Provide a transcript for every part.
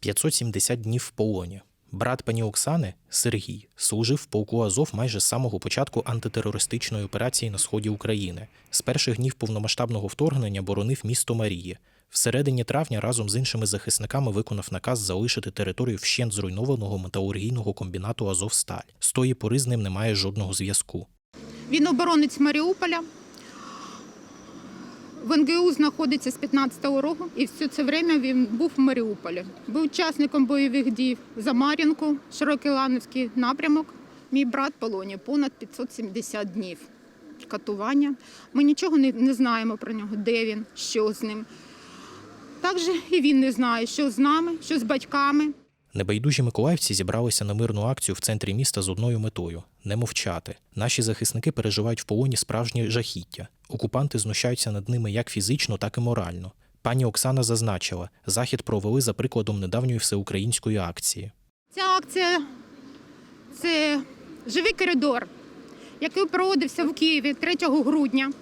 570 днів в полоні. Брат пані Оксани Сергій служив в полку Азов майже з самого початку антитерористичної операції на сході України. З перших днів повномасштабного вторгнення боронив місто Марії. Всередині травня разом з іншими захисниками виконав наказ залишити територію вщент зруйнованого металургійного комбінату Азовсталь. З тої пори з ним немає жодного зв'язку. Він оборонець Маріуполя. В НГУ знаходиться з 15-го року, і все це время він був в Маріуполі. Був учасником бойових дій Мар'їнку, Широкий напрямок. Мій брат в полоні понад 570 днів катування. Ми нічого не, не знаємо про нього, де він, що з ним. Також і він не знає, що з нами, що з батьками. Небайдужі миколаївці зібралися на мирну акцію в центрі міста з одною метою не мовчати. Наші захисники переживають в полоні справжнє жахіття. Окупанти знущаються над ними як фізично, так і морально. Пані Оксана зазначила, захід провели за прикладом недавньої всеукраїнської акції. Ця акція це живий коридор, який проводився в Києві 3 грудня.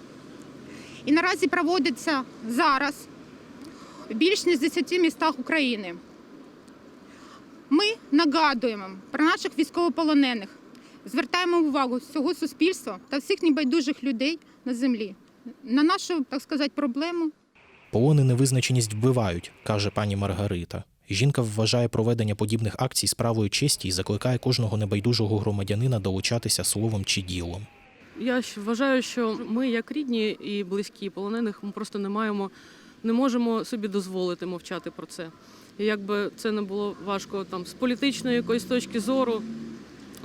І наразі проводиться зараз в більш ніж 10 містах України. Ми нагадуємо про наших військовополонених, звертаємо увагу всього суспільства та всіх небайдужих людей на землі на нашу, так сказати, проблему Полони невизначеність вбивають, каже пані Маргарита. Жінка вважає проведення подібних акцій справою честі і закликає кожного небайдужого громадянина долучатися словом чи ділом. Я ж вважаю, що ми, як рідні і близькі полонених, ми просто не маємо, не можемо собі дозволити мовчати про це. І якби це не було важко там з політичної якоїсь точки зору,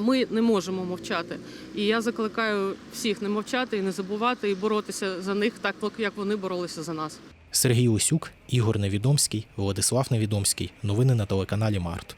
ми не можемо мовчати. І я закликаю всіх не мовчати і не забувати, і боротися за них так, як вони боролися за нас. Сергій Усюк, Ігор Невідомський, Владислав Невідомський. Новини на телеканалі Март.